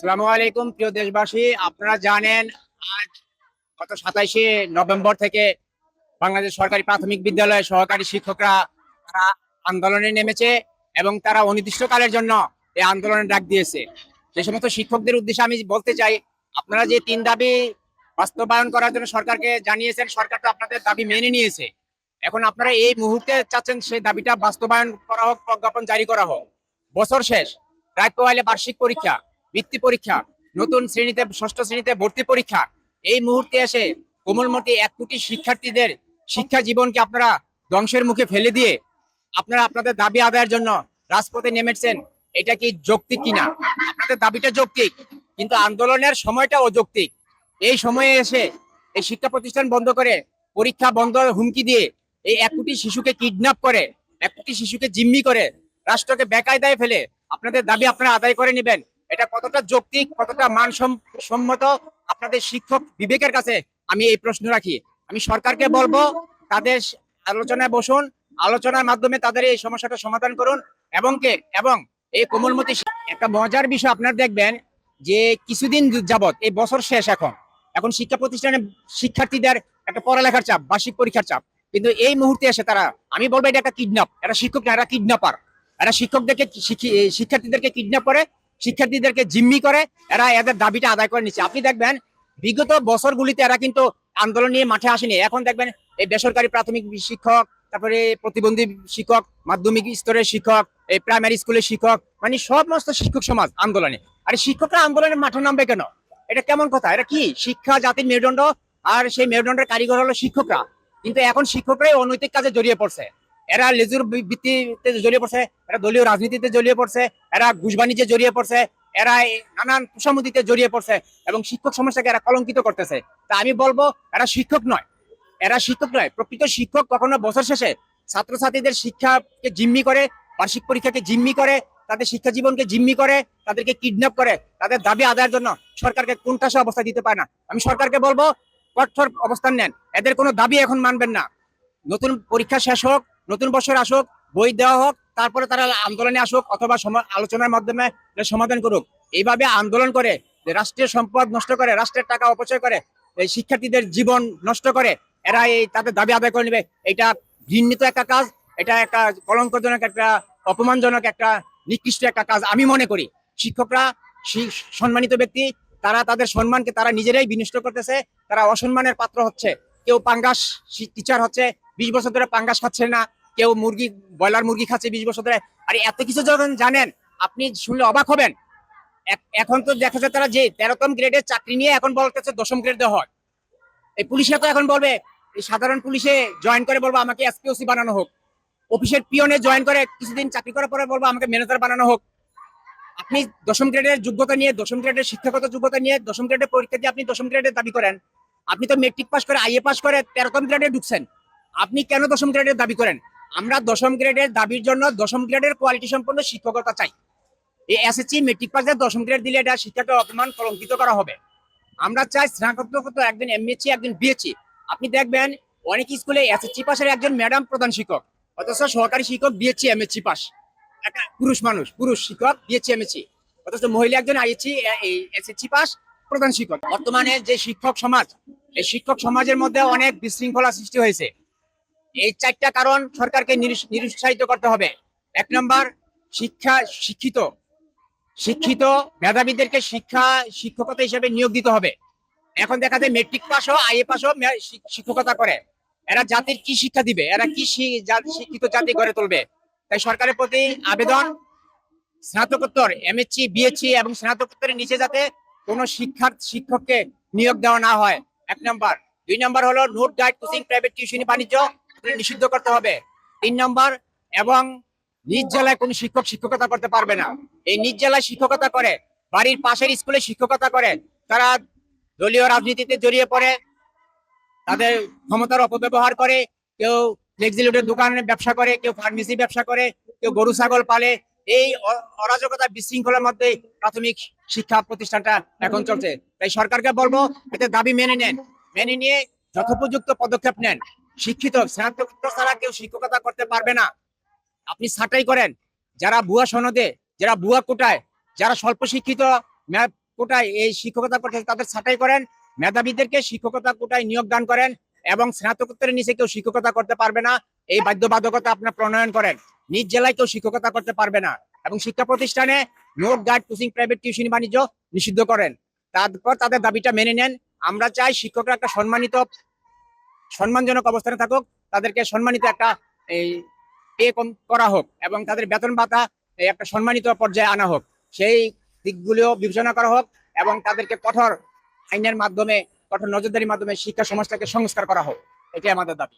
আসসালামু আলাইকুম, প্রিয় দেশবাসী। আপনারা জানেন, আজ গত সাতাইশে নভেম্বর থেকে বাংলাদেশ সরকারি প্রাথমিক বিদ্যালয়ের সহকারী শিক্ষকরা তারা আন্দোলনে নেমেছে এবং তারা অনির্দিষ্টকালের জন্য এই আন্দোলনের ডাক দিয়েছে। সেই সমস্ত শিক্ষকদের উদ্দেশ্যে আমি বলতে চাই, আপনারা যে তিন দাবি বাস্তবায়ন করার জন্য সরকারকে জানিয়েছেন, সরকার তো আপনাদের দাবি মেনে নিয়েছে। এখন আপনারা এই মুহূর্তে চাচ্ছেন সেই দাবিটা বাস্তবায়ন করা হোক, প্রজ্ঞাপন জারি করা হোক। বছর শেষ পোহাইলে বার্ষিক পরীক্ষা। বৃত্তি পরীক্ষা, নতুন শ্রেণীতে, ষষ্ঠ শ্রেণীতে ভর্তি পরীক্ষা। এই মুহূর্তে এসে কোমলমতি এক কোটি শিক্ষার্থীদের শিক্ষা জীবনকে আপনারা ধ্বংসের মুখে ফেলে দিয়ে আপনারা আপনাদের দাবি আদায়ের জন্য রাজপথে নেমেছেন, এটা কি যৌক্তিক কিনা? আপনাদের দাবিটা যৌক্তিক, কিন্তু আন্দোলনের সময়টা অযৌক্তিক। এই সময়ে এসে এই শিক্ষা প্রতিষ্ঠান বন্ধ করে, পরীক্ষা বন্ধ হুমকি দিয়ে এই এক কোটি শিশুকে কিডন্যাপ করে, এক কোটি শিশুকে জিম্মি করে, রাষ্ট্রকে বেকায়দায় ফেলে আপনাদের দাবি আপনারা আদায় করে নেবেন। এটা কতটা যৌক্তিক, কতটা মানসম্মত আপনাদের শিক্ষক বিবেকের কাছে আমি এই প্রশ্ন রাখি। আমি সরকারকে বলব, তাদের আলোচনায় বসুন, আলোচনার মাধ্যমে তাদের এই সমস্যাটা সমাধান করুন এবং কে, এবং এই কোমলমতি একটা মজার বিষয় আপনারা দেখবেন যে কিছুদিন যাবত এই বছর শেষ এখন। এখন শিক্ষা প্রতিষ্ঠানে শিক্ষার্থীদের একটা পড়ালেখার চাপ, বার্ষিক পরীক্ষার চাপ। কিন্তু এই মুহূর্তে এসে তারা, আমি বলব এটা একটা কিডন্যাপ, এটা শিক্ষক না, এরা কিডন্যাপার। এরা শিক্ষকদেরকে শিক্ষি- শিক্ষার্থীদেরকে কিডন্যাপ করে শিক্ষার্থীদেরকে জিম্মি করে, এরা এদের দাবিটা আদায় করে নিচ্ছে। আপনি দেখবেন, বিগত বছরগুলিতে এরা কিন্তু আন্দোলন নিয়ে মাঠে আসেনি। এখন দেখবেন, এই বেসরকারি প্রাথমিক শিক্ষক, তারপরে প্রতিবন্ধী শিক্ষক, মাধ্যমিক স্তরের শিক্ষক, এই প্রাইমারি স্কুলের শিক্ষক মানে সমস্ত শিক্ষক সমাজ আন্দোলনে। আর শিক্ষকরা আন্দোলনের মাঠে নামবে কেন? এটা কেমন কথা? এটা কি? শিক্ষা, জাতির মেরুদণ্ড? আর সেই মেরুদণ্ডের কারিগর হলো শিক্ষকরা। কিন্তু এখন শিক্ষকরাই অনৈতিক কাজে জড়িয়ে পড়ছে। এরা লেজুর ভিত্তিতে জড়িয়ে পড়ছে, এরা দলীয় রাজনীতিতে জড়িয়ে পড়ছে, এরা ঘুষ বাণিজ্যে জড়িয়ে পড়ছে, এরা নানান কুসামুদিতে জড়িয়ে পড়ছে এবং শিক্ষক সমস্যাকে এরা কলঙ্কিত করতেছে। তা আমি বলব, এরা শিক্ষক নয়। এরা শিক্ষক নয়। প্রকৃত শিক্ষক কখনো বছর শেষে ছাত্রছাত্রীদের শিক্ষাকে জিম্মি করে, বার্ষিক পরীক্ষাকে জিম্মি করে, তাদের শিক্ষা জীবনকে জিম্মি করে, তাদেরকে কিডন্যাপ করে, তাদের দাবি আদায়ের জন্য সরকারকে কোনটা সে অবস্থা দিতে পারে না। আমি সরকারকে বলব, কঠোর অবস্থান নেন। এদের কোনো দাবি এখন মানবেন না। নতুন পরীক্ষা শেষ হোক নতুন বছর আসুক, বই দেওয়া হোক, তারপরে তারা আন্দোলনে আসুক অথবা আলোচনার মাধ্যমে সমাধান করুক। এইভাবে আন্দোলন করে, যে রাষ্ট্রীয় সম্পদ নষ্ট করে, রাষ্ট্রের টাকা অপচয় করে, এই শিক্ষার্থীদের জীবন নষ্ট করে, এরা এই তাদের দাবি আদায় করে নেবে। এটা ঘৃণিত একটা কাজ, এটা একটা কলঙ্কজনক একটা, অপমানজনক একটা, নিকৃষ্ট একটা কাজ আমি মনে করি। শিক্ষকরা সম্মানিত ব্যক্তি, তারা তাদের সম্মানকে তারা নিজেরাই বিনষ্ট করতেছে, তারা অসম্মানের পাত্র হচ্ছে। কেউ পাঙ্গাস টিচার হচ্ছে, বিশ বছর ধরে পাঙ্গাস খাচ্ছে না কেউ মুরগি, ব্রয়লার মুরগি খাচ্ছে বিশ বছর ধরে, আর এত কিছু যখন জানেন, আপনি শুনলে অবাক হবেন। এখন তো দেখা যায় তারা যে তেরোতম গ্রেডের চাকরি নিয়ে এখন বলতেছে দশম গ্রেড দেওয়া হয়। এই পুলিশে তো এখন বলবে, এই সাধারণ পুলিশে জয়েন করে বলব, আমাকে এসপিওসি বানানো হোক। অফিসের পিয়নে জয়েন করে কিছুদিন চাকরি করার পরে বলব, আমাকে ম্যানেজার বানানো হোক। আপনি দশম গ্রেডের যোগ্যতা নিয়ে, দশম গ্রেডের শিক্ষাগত যোগ্যতা নিয়ে, দশম গ্রেডের পরীক্ষা দিয়ে আপনি দশম গ্রেডের দাবি করেন। আপনি তো মেট্রিক পাস করে আইএ পাস করে তেরোতম গ্রেডে ঢুকছেন। আপনি কেন দশম গ্রেডের দাবি করেন? আমরা দশম গ্রেডের দাবির জন্য দশম গ্রেডের কোয়ালিটি সম্পন্ন শিক্ষকতা চাই। এই এসএসসি মেট্রিক পাস দশম গ্রেড দিলে এটা শিক্ষাকে অপমান কলঙ্কিত করা হবে। আমরা চাই স্নাতকোত্তর একদিন এমএসসি একদিন বিএসসি আপনি দেখবেন অনেক স্কুলে এসএসসি পাশের একজন ম্যাডাম প্রধান শিক্ষক, অথচ সহকারী শিক্ষক বিএসসি এমএসসি পাস। একটা পুরুষ মানুষ, পুরুষ শিক্ষক বিএসসি এমএসসি অথচ মহিলা একজন আইএসসি এই এসএসসি পাস প্রধান শিক্ষক। বর্তমানে যে শিক্ষক সমাজ, এই শিক্ষক সমাজের মধ্যে অনেক বিশৃঙ্খলা সৃষ্টি হয়েছে। এই চারটা কারণ সরকারকে নিরুৎ- নিরুৎসাহিত করতে হবে। এক নম্বর, শিক্ষা শিক্ষিত। শিক্ষিত মেধাবীদেরকে শিক্ষা শিক্ষকতা হিসেবে নিয়োগ দিতে হবে। এখন দেখা যায় মেট্রিক পাস ও আইএ শি- শিক্ষকতা করে। এরা জাতির কি শিক্ষা দিবে? এরা কি শিক্ষিত জাতি গড়ে তুলবে? তাই সরকারের প্রতি আবেদন, স্নাতকোত্তর এমএসসি বিএসসি এবং স্নাতকোত্তরের নিচে যাতে কোনো শিক্ষার শিক্ষককে নিয়োগ দেওয়া না হয়। এক নম্বর। দুই নম্বর হলো নোট গাইড কোচিং প্রাইভেট টিউশনি বাণিজ্য। নিষিদ্ধ করতে হবে। তিন নম্বর, এবং নিজ জেলায় কোনো শিক্ষক শিক্ষকতা করতে পারবে না। এই নিজ জেলায় শিক্ষকতা করে, বাড়ির পাশের স্কুলে শিক্ষকতা করে, তারা দলীয় রাজনীতিতে জড়িয়ে পড়ে, তাদের ক্ষমতার অপব্যবহার করে, কেউ ফ্লেক্সিলিটির দোকানে ব্যবসা করে, কেউ ফার্মেসি ব্যবসা করে, কেউ গরু, ছাগল পালে। এই অরাজকতা বিশৃঙ্খলার মধ্যে প্রাথমিক শিক্ষা প্রতিষ্ঠানটা এখন চলছে। তাই সরকারকে বলব, এতে দাবি মেনে নেন। মেনে নিয়ে যথোপযুক্ত পদক্ষেপ নেন। শিক্ষিত ছাড়া কেউ শিক্ষকতা করতে পারবে না। আপনি ছাঁটাই করেন। যারা ভুয়া সনদে, যারা ভুয়া কোটায়, যারা স্বল্প শিক্ষিত কোটায় এই শিক্ষকতা করতে তাদের ছাঁটাই করেন। মেধাবীদেরকে শিক্ষকতা কোটায় নিয়োগ দান করেন এবং স্নাতকোত্তরের নিচে কেউ শিক্ষকতা করতে পারবে না। এই বাধ্যবাধকতা আপনার প্রণয়ন করেন। নিজ জেলায় কেউ শিক্ষকতা করতে পারবে না এবং শিক্ষা প্রতিষ্ঠানে note, guide, coaching, private tuition, বাণিজ্য নিষিদ্ধ করেন। তারপর তাদের দাবিটা মেনে নেন। আমরা চাই শিক্ষকরা একটা সম্মানিত সম্মানজনক অবস্থানে থাকুক, তাদেরকে সম্মানিত একটা এই পে করা হোক এবং তাদের বেতন ভাতা একটা সম্মানিত পর্যায়ে আনা হোক। সেই দিকগুলিও বিবেচনা করা হোক এবং তাদেরকে কঠোর আইনের মাধ্যমে, কঠোর নজরদারির মাধ্যমে শিক্ষা সমাজটাকে সংস্কার করা হোক। এটাই আমাদের দাবি।